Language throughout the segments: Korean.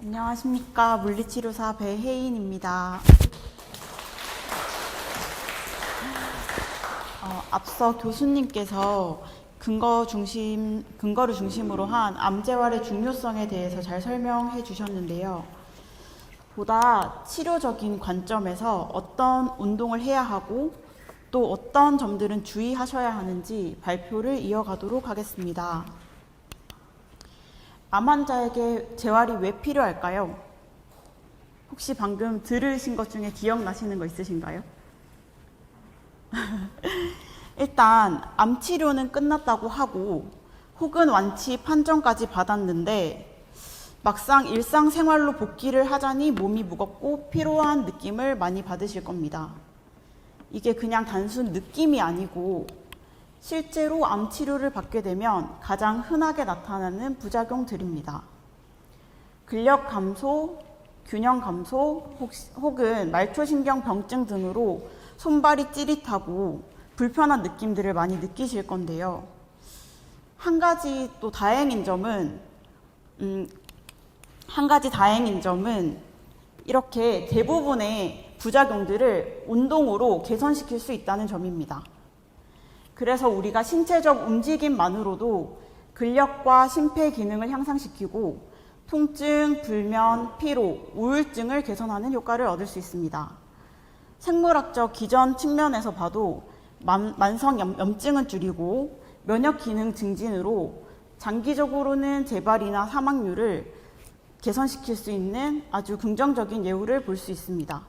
안녕하십니까. 물리치료사 배혜인입니다. 어, 앞서 교수님께서 근거 중심, 근거를 중심으로 한 암재활의 중요성에 대해서 잘 설명해 주셨는데요. 보다 치료적인 관점에서 어떤 운동을 해야 하고 또 어떤 점들은 주의하셔야 하는지 발표를 이어가도록 하겠습니다. 암 환자에게 재활이 왜 필요할까요? 혹시 방금 들으신 것 중에 기억나시는 거 있으신가요? 일단 암 치료는 끝났다고 하고 혹은 완치 판정까지 받았는데 막상 일상생활로 복귀를 하자니 몸이 무겁고 피로한 느낌을 많이 받으실 겁니다. 이게 그냥 단순 느낌이 아니고 실제로 암 치료를 받게 되면 가장 흔하게 나타나는 부작용들입니다. 근력 감소, 균형 감소, 혹, 혹은 말초신경 병증 등으로 손발이 찌릿하고 불편한 느낌들을 많이 느끼실 건데요. 한 가지 또 다행인 점은, 음, 한 가지 다행인 점은 이렇게 대부분의 부작용들을 운동으로 개선시킬 수 있다는 점입니다. 그래서 우리가 신체적 움직임만으로도 근력과 심폐 기능을 향상시키고 통증, 불면, 피로, 우울증을 개선하는 효과를 얻을 수 있습니다. 생물학적 기전 측면에서 봐도 만, 만성 염, 염증은 줄이고 면역 기능 증진으로 장기적으로는 재발이나 사망률을 개선시킬 수 있는 아주 긍정적인 예우를 볼 수 있습니다.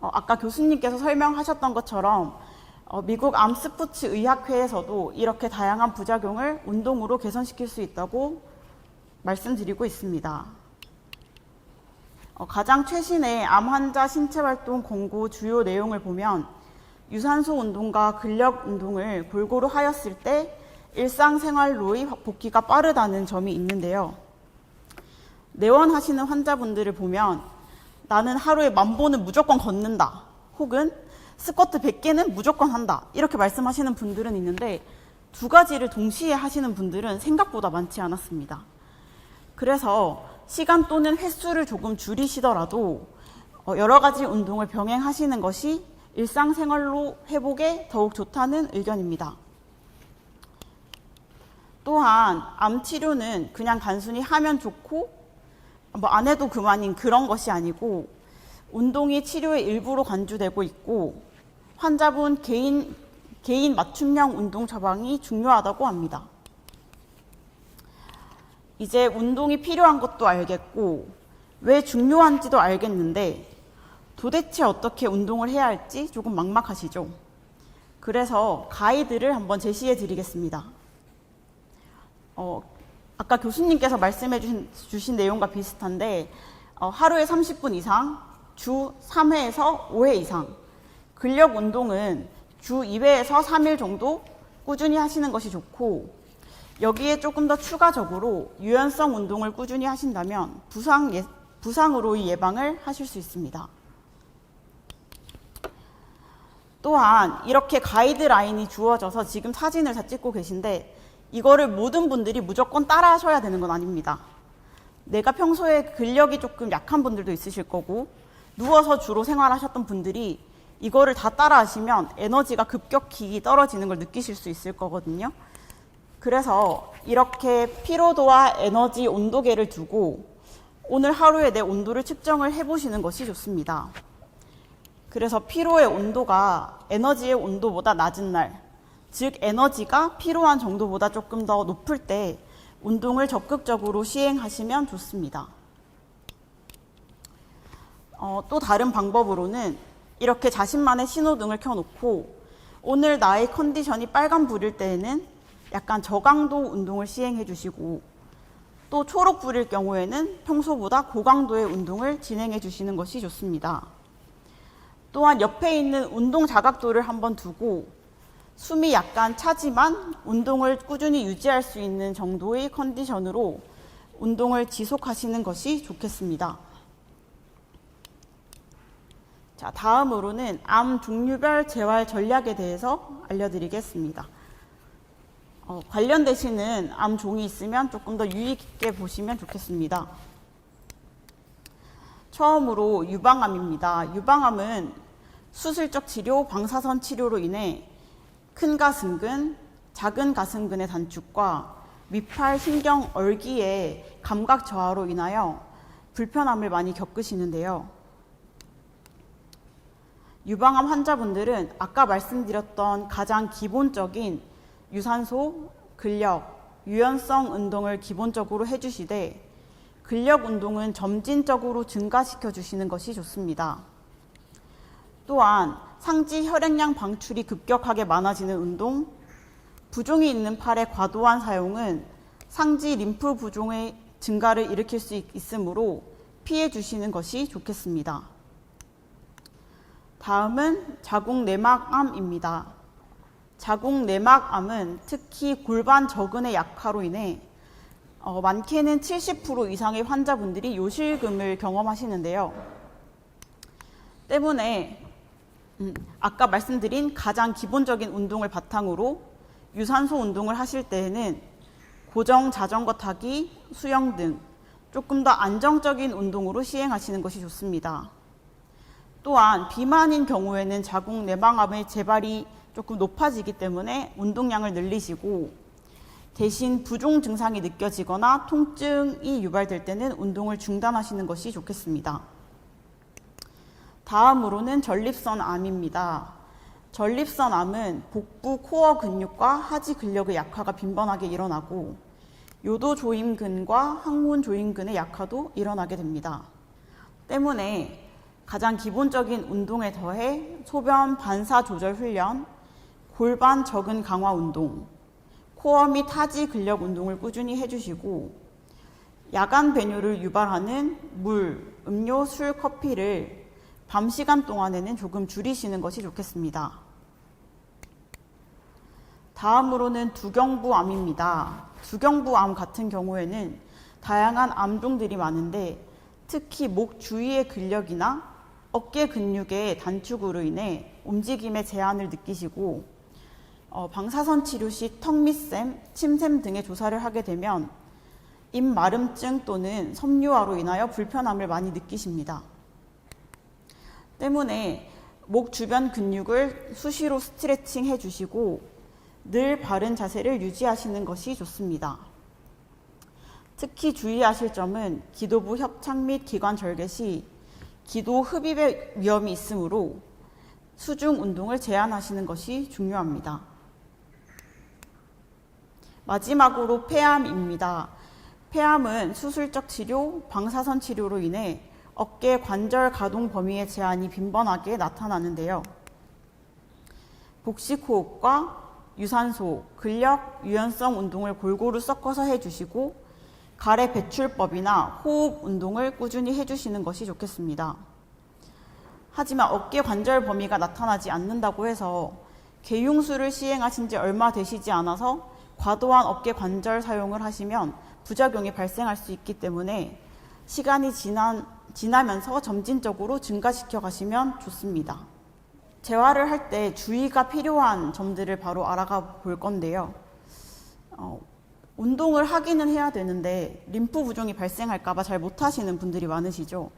어, 아까 교수님께서 설명하셨던 것처럼 어, 미국 암스포츠 의학회에서도 이렇게 다양한 부작용을 운동으로 개선시킬 수 있다고 말씀드리고 있습니다. 어, 가장 최신의 암 환자 신체 활동 공고 주요 내용을 보면 유산소 운동과 근력 운동을 골고루 하였을 때 일상생활로의 복귀가 빠르다는 점이 있는데요. 내원하시는 환자분들을 보면 나는 하루에 만 보는 무조건 걷는다. 혹은 스쿼트 100개는 무조건 한다. 이렇게 말씀하시는 분들은 있는데 두 가지를 동시에 하시는 분들은 생각보다 많지 않았습니다. 그래서 시간 또는 횟수를 조금 줄이시더라도 어, 여러 가지 운동을 병행하시는 것이 일상생활로 회복에 더욱 좋다는 의견입니다. 또한 암 치료는 그냥 단순히 하면 좋고 뭐 안 해도 그만인 그런 것이 아니고 운동이 치료의 일부로 간주되고 있고 환자분 개인 개인 맞춤형 운동 처방이 중요하다고 합니다. 이제 운동이 필요한 것도 알겠고 왜 중요한지도 알겠는데 도대체 어떻게 운동을 해야 할지 조금 막막하시죠? 그래서 가이드를 한번 제시해 드리겠습니다. 어, 아까 교수님께서 말씀해 주신, 주신 내용과 비슷한데 어, 하루에 30분 이상, 주 3회에서 5회 이상 근력 운동은 주 2회에서 3일 정도 꾸준히 하시는 것이 좋고 여기에 조금 더 추가적으로 유연성 운동을 꾸준히 하신다면 부상 예, 부상으로의 예방을 하실 수 있습니다. 또한 이렇게 가이드라인이 주어져서 지금 사진을 다 찍고 계신데 이거를 모든 분들이 무조건 따라 하셔야 되는 건 아닙니다. 내가 평소에 근력이 조금 약한 분들도 있으실 거고 누워서 주로 생활하셨던 분들이 이거를 다 따라 하시면 에너지가 급격히 떨어지는 걸 느끼실 수 있을 거거든요. 그래서 이렇게 피로도와 에너지 온도계를 두고 오늘 하루에 내 온도를 측정을 해보시는 것이 좋습니다. 그래서 피로의 온도가 에너지의 온도보다 낮은 날, 즉 에너지가 필요한 정도보다 조금 더 높을 때 운동을 적극적으로 시행하시면 좋습니다. 어, 또 다른 방법으로는 이렇게 자신만의 신호등을 켜놓고 오늘 나의 컨디션이 빨간 불일 때에는 약간 저강도 운동을 시행해 주시고 또 초록 불일 경우에는 평소보다 고강도의 운동을 진행해 주시는 것이 좋습니다. 또한 옆에 있는 운동 자각도를 한번 두고 숨이 약간 차지만 운동을 꾸준히 유지할 수 있는 정도의 컨디션으로 운동을 지속하시는 것이 좋겠습니다. 자, 다음으로는 암 종류별 재활 전략에 대해서 알려드리겠습니다. 어, 관련되시는 암 종이 있으면 조금 더 유의 깊게 보시면 좋겠습니다. 처음으로 유방암입니다. 유방암은 수술적 치료, 방사선 치료로 인해 큰 가슴근, 작은 가슴근의 단축과 위팔 신경 얼기의 감각 저하로 인하여 불편함을 많이 겪으시는데요. 유방암 환자분들은 아까 말씀드렸던 가장 기본적인 유산소, 근력, 유연성 운동을 기본적으로 해주시되 근력 운동은 점진적으로 증가시켜 주시는 것이 좋습니다. 또한 상지 혈액량 방출이 급격하게 많아지는 운동, 부종이 있는 팔의 과도한 사용은 상지 림프 부종의 증가를 일으킬 수 있- 있으므로 피해 주시는 것이 좋겠습니다. 다음은 자궁 내막암입니다. 자궁 내막암은 특히 골반 저근의 약화로 인해 어, 많게는 70% 이상의 환자분들이 요실금을 경험하시는데요. 때문에 음, 아까 말씀드린 가장 기본적인 운동을 바탕으로 유산소 운동을 하실 때에는 고정 자전거 타기, 수영 등 조금 더 안정적인 운동으로 시행하시는 것이 좋습니다. 또한 비만인 경우에는 자궁 내막암의 재발이 조금 높아지기 때문에 운동량을 늘리시고 대신 부종 증상이 느껴지거나 통증이 유발될 때는 운동을 중단하시는 것이 좋겠습니다. 다음으로는 전립선 암입니다. 전립선 암은 복부 코어 근육과 하지 근력의 약화가 빈번하게 일어나고 요도 조임근과 항문 조임근의 약화도 일어나게 됩니다. 때문에 가장 기본적인 운동에 더해 소변 반사 조절 훈련, 골반 적은 강화 운동, 코어 및 하지 근력 운동을 꾸준히 해주시고 야간 배뇨를 유발하는 물, 음료, 술, 커피를 밤 시간 동안에는 조금 줄이시는 것이 좋겠습니다. 다음으로는 두경부암입니다. 두경부암 같은 경우에는 다양한 암종들이 많은데 특히 목 주위의 근력이나 어깨 근육의 단축으로 인해 움직임의 제한을 느끼시고 어, 방사선 치료 시 턱밑샘, 침샘 등의 조사를 하게 되면 입 마름증 또는 섬유화로 인하여 불편함을 많이 느끼십니다. 때문에 목 주변 근육을 수시로 스트레칭 해주시고 늘 바른 자세를 유지하시는 것이 좋습니다. 특히 주의하실 점은 기도부 협착 및 기관 절개 시 기도 흡입의 위험이 있으므로 수중 운동을 제한하시는 것이 중요합니다. 마지막으로 폐암입니다. 폐암은 수술적 치료, 방사선 치료로 인해 어깨 관절 가동 범위의 제한이 빈번하게 나타나는데요. 복식 호흡과 유산소, 근력, 유연성 운동을 골고루 섞어서 해주시고 가래 배출법이나 호흡 운동을 꾸준히 해주시는 것이 좋겠습니다. 하지만 어깨 관절 범위가 나타나지 않는다고 해서 개용술을 시행하신 지 얼마 되시지 않아서 과도한 어깨 관절 사용을 하시면 부작용이 발생할 수 있기 때문에 시간이 지난, 지나면서 점진적으로 증가시켜 가시면 좋습니다. 재활을 할 때 주의가 필요한 점들을 바로 알아가 볼 건데요. 어, 운동을 하기는 해야 되는데 림프 부종이 발생할까봐 잘 못하시는 분들이 많으시죠.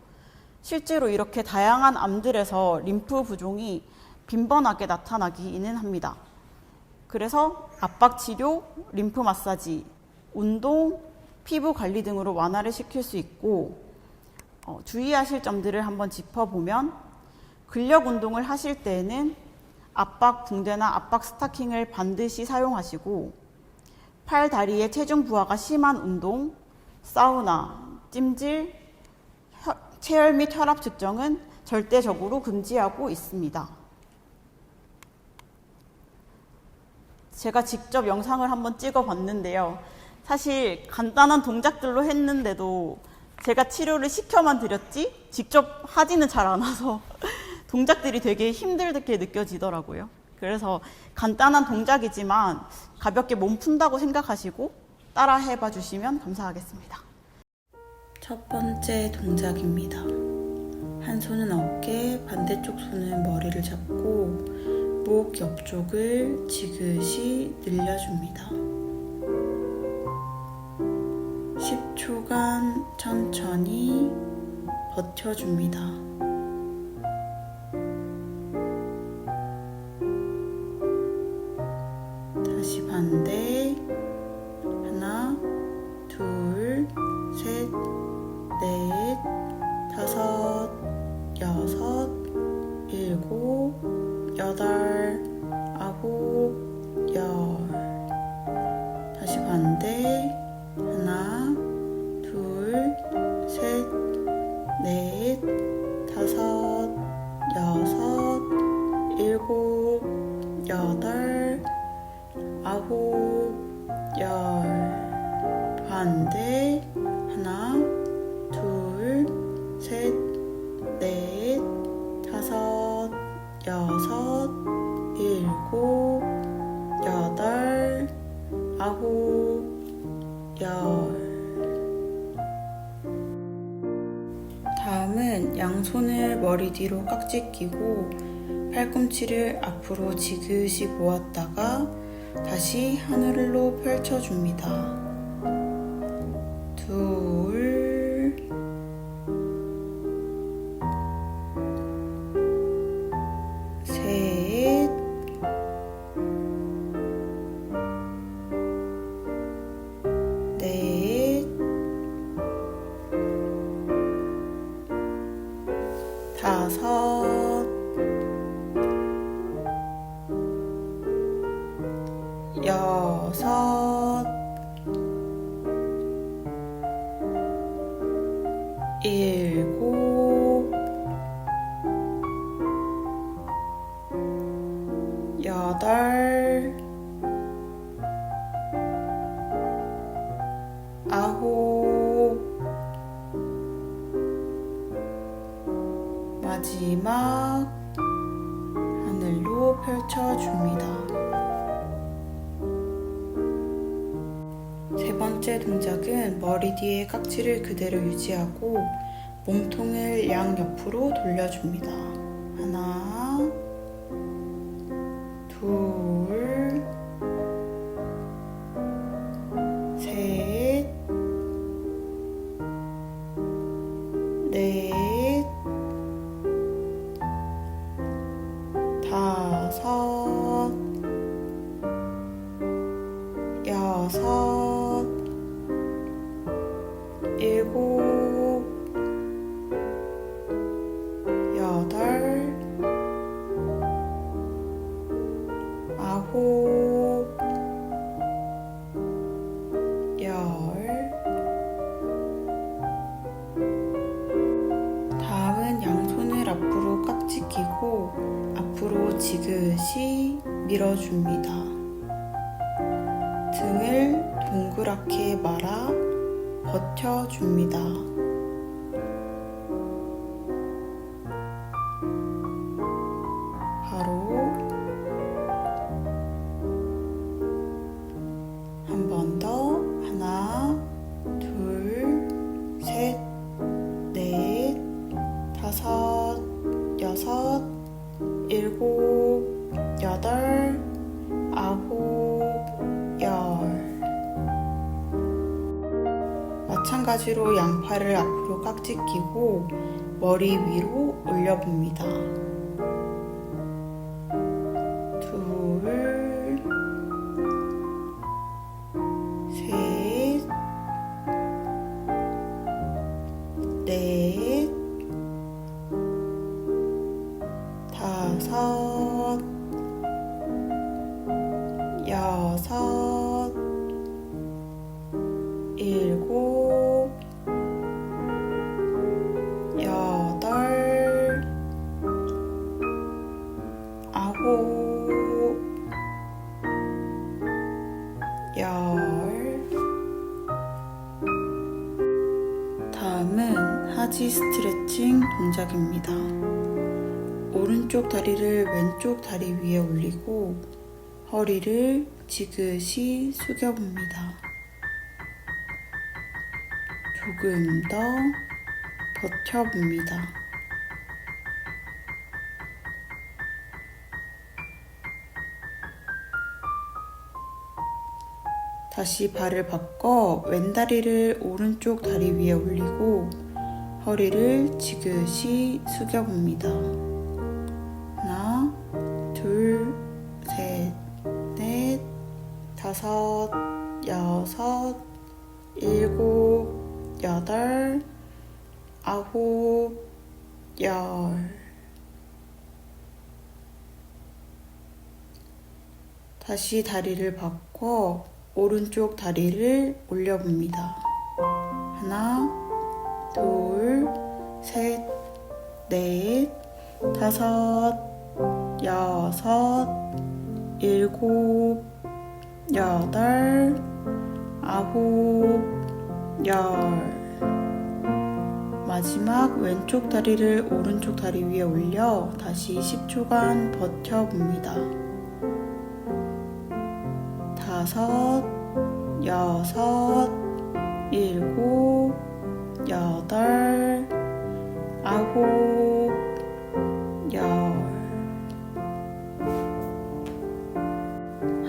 실제로 이렇게 다양한 암들에서 림프 부종이 빈번하게 나타나기는 합니다. 그래서 압박 치료, 림프 마사지, 운동, 피부 관리 등으로 완화를 시킬 수 있고 어, 주의하실 점들을 한번 짚어보면 근력 운동을 하실 때에는 압박 붕대나 압박 스타킹을 반드시 사용하시고 팔 다리의 체중 부하가 심한 운동, 사우나, 찜질, 혈- 체열 및 혈압 측정은 절대적으로 금지하고 있습니다. 제가 직접 영상을 한번 찍어 봤는데요. 사실 간단한 동작들로 했는데도 제가 치료를 시켜만 드렸지 직접 하지는 잘 않아서 동작들이 되게 힘들게 느껴지더라고요. 그래서 간단한 동작이지만 가볍게 몸 푼다고 생각하시고 따라 해봐 주시면 감사하겠습니다. 첫 번째 동작입니다. 한 손은 어깨, 반대쪽 손은 머리를 잡고 목 옆쪽을 지그시 늘려줍니다. 10초간 천천히 버텨줍니다. 아홉, 열. 반대. 하나, 둘, 셋, 넷, 다섯, 여섯, 일곱, 여덟, 아홉, 열. 다음은 양손을 머리 뒤로 깍지 끼고 팔꿈치를 앞으로 지그시 모았다가 다시 하늘로 펼쳐줍니다. 둘, 일곱, 여덟, 아홉, 마지막 하늘로 펼쳐줍니다. 세 번째 동작은 머리 뒤에 깍지를 그대로 유지하고 몸통을 양옆으로 돌려줍니다. 하나, 둘, 셋, 앞으로 지그시 밀어줍니다. 등을 동그랗게 말아 버텨줍니다. 마찬가지로 양팔을 앞으로 깍지 끼고 머리 위로 올려봅니다. 열. 다음은 하지 스트레칭 동작입니다. 오른쪽 다리를 왼쪽 다리 위에 올리고 허리를 지그시 숙여봅니다. 조금 더 버텨봅니다. 다시 발을 바꿔 왼다리를 오른쪽 다리 위에 올리고 허리를 지그시 숙여봅니다. 하나, 둘, 셋, 넷, 다섯, 여섯, 일곱, 여덟, 아홉, 열. 다시 다리를 바꿔 오른쪽 다리를 올려봅니다. 하나, 둘, 셋, 넷, 다섯, 여섯, 일곱, 여덟, 아홉, 열. 마지막 왼쪽 다리를 오른쪽 다리 위에 올려 다시 10초간 버텨봅니다. 다섯, 여섯, 일곱, 여덟, 아홉, 열.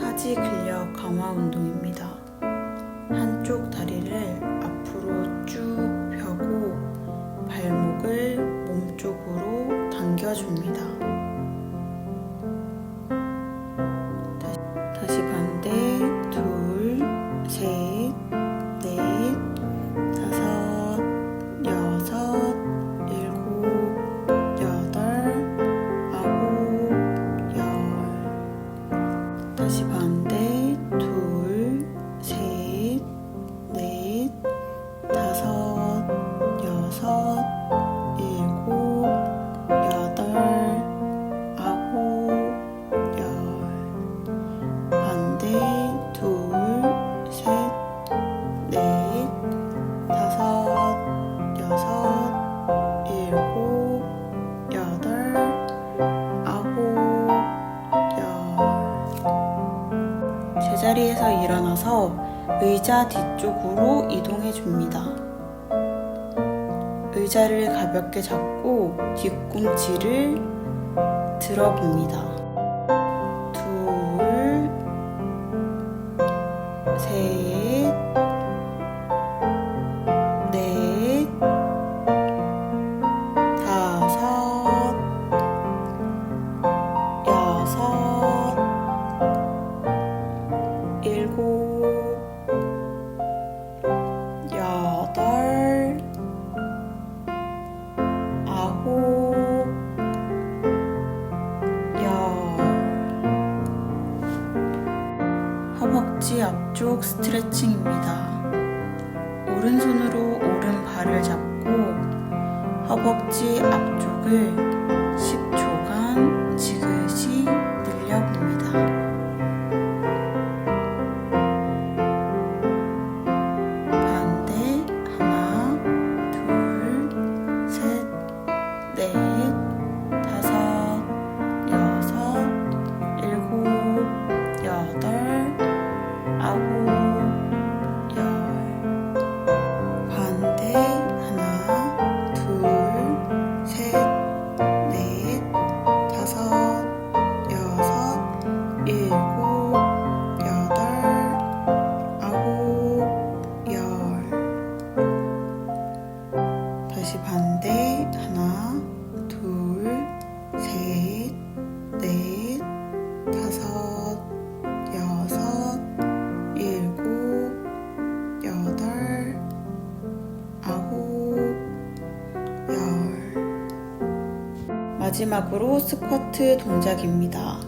하지 근력 강화 운동입니다. 한쪽 다리를 앞으로 쭉 펴고 발목을 몸쪽으로 당겨줍니다. 뒤쪽으로 이동해 줍니다. 의자를 가볍게 잡고 뒤꿈치를 들어봅니다. 스트 마지막으로 스쿼트 동작입니다.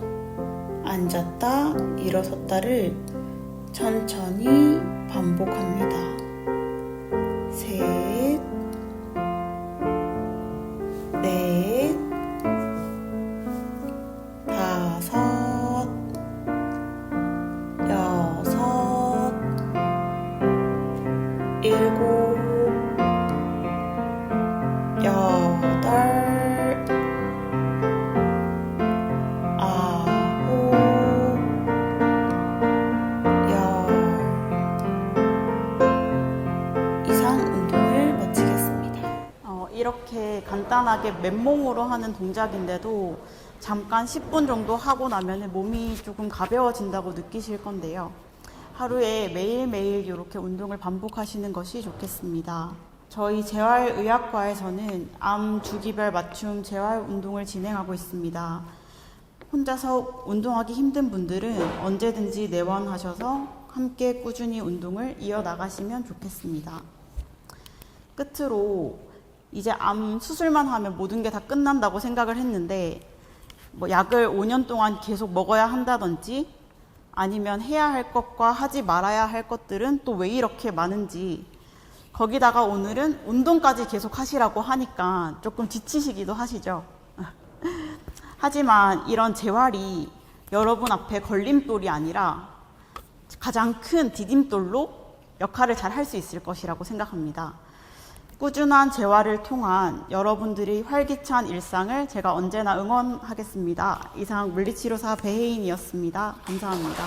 앉았다, 일어섰다를 천천히 반복합니다. 간단하게 맨몸으로 하는 동작인데도 잠깐 10분 정도 하고 나면 몸이 조금 가벼워진다고 느끼실 건데요. 하루에 매일매일 이렇게 운동을 반복하시는 것이 좋겠습니다. 저희 재활의학과에서는 암 주기별 맞춤 재활 운동을 진행하고 있습니다. 혼자서 운동하기 힘든 분들은 언제든지 내원하셔서 함께 꾸준히 운동을 이어나가시면 좋겠습니다. 끝으로 이제 암 수술만 하면 모든 게 다 끝난다고 생각을 했는데 뭐 약을 5년 동안 계속 먹어야 한다든지 아니면 해야 할 것과 하지 말아야 할 것들은 또 왜 이렇게 많은지 거기다가 오늘은 운동까지 계속 하시라고 하니까 조금 지치시기도 하시죠. 하지만 이런 재활이 여러분 앞에 걸림돌이 아니라 가장 큰 디딤돌로 역할을 잘 할 수 있을 것이라고 생각합니다. 꾸준한 재활을 통한 여러분들이 활기찬 일상을 제가 언제나 응원하겠습니다. 이상 물리치료사 배혜인이었습니다. 감사합니다.